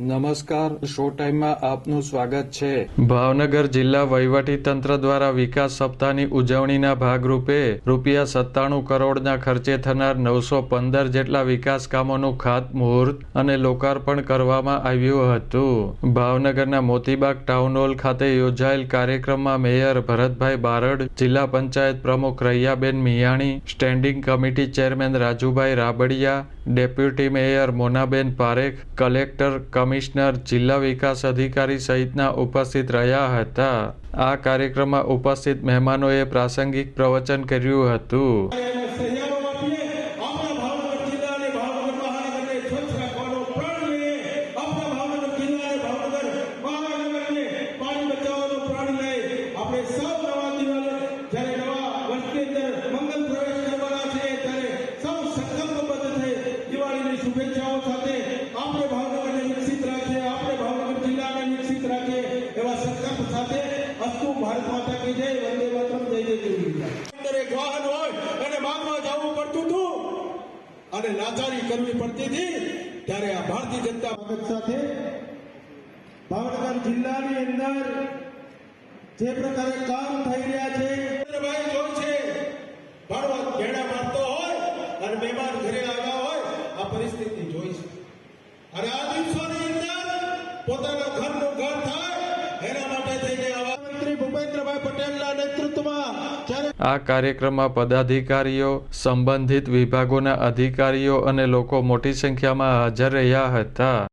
નમસ્કાર, શો ટાઈમમાં આપનું સ્વાગત છે. ભાવનગર જિલ્લા વહીવટી તંત્ર દ્વારા વિકાસ સપ્તાહની ઉજવણીના ભાગરૂપે રૂપિયા સત્તાણું કરોડના ખર્ચે થનાર નવસો પંદર જેટલા વિકાસ કામોનું ખાતમુહૂર્ત અને લોકાર્પણ કરવામાં આવ્યું હતું. ભાવનગરના મોતીબાગ ટાઉન હોલ ખાતે યોજાયેલ કાર્યક્રમમાં મેયર ભરતભાઈ બારડ, જિલ્લા પંચાયત પ્રમુખ Raiyaben Miyani, standing committee chairman Rajubhai Rabadiya, deputy mayor Monaben Parekh, collector commissioner જિલ્લા વિકાસ અધિકારી સહિતના ઉપસ્થિત રહ્યા હતા. આ કાર્યક્રમમાં ઉપસ્થિત મહેમાનોએ પ્રાસંગિક પ્રવચન કર્યું હતું. ભારત માતા કી જય વંદે માતરમ જય જય જય અંદર એક વાહન હોય અને માંગવા જવું પડતું હતું. અને લાચારી કરવી પડતી હતી. ત્યારે આ ભારતીય જનતા પક્ષ સાથે ભાવનગર જિલ્લાની અંદર જે પ્રકારે કામ થઈ રહ્યા છે. ભાઈ જોઈ છે. ભણવા ઘેડા મારતો હોય અને મહેમાન ઘરે આવ્યા હોય આ પરિસ્થિતિ જોઈ છે. અને આ દિવસોની અંદર પોતાના ઘર આ કાર્યક્રમમાં પદાધિકારીઓ સંબંધિત વિભાગોના અધિકારીઓ અને લોકો મોટી સંખ્યામાં હાજર રહ્યા હતા.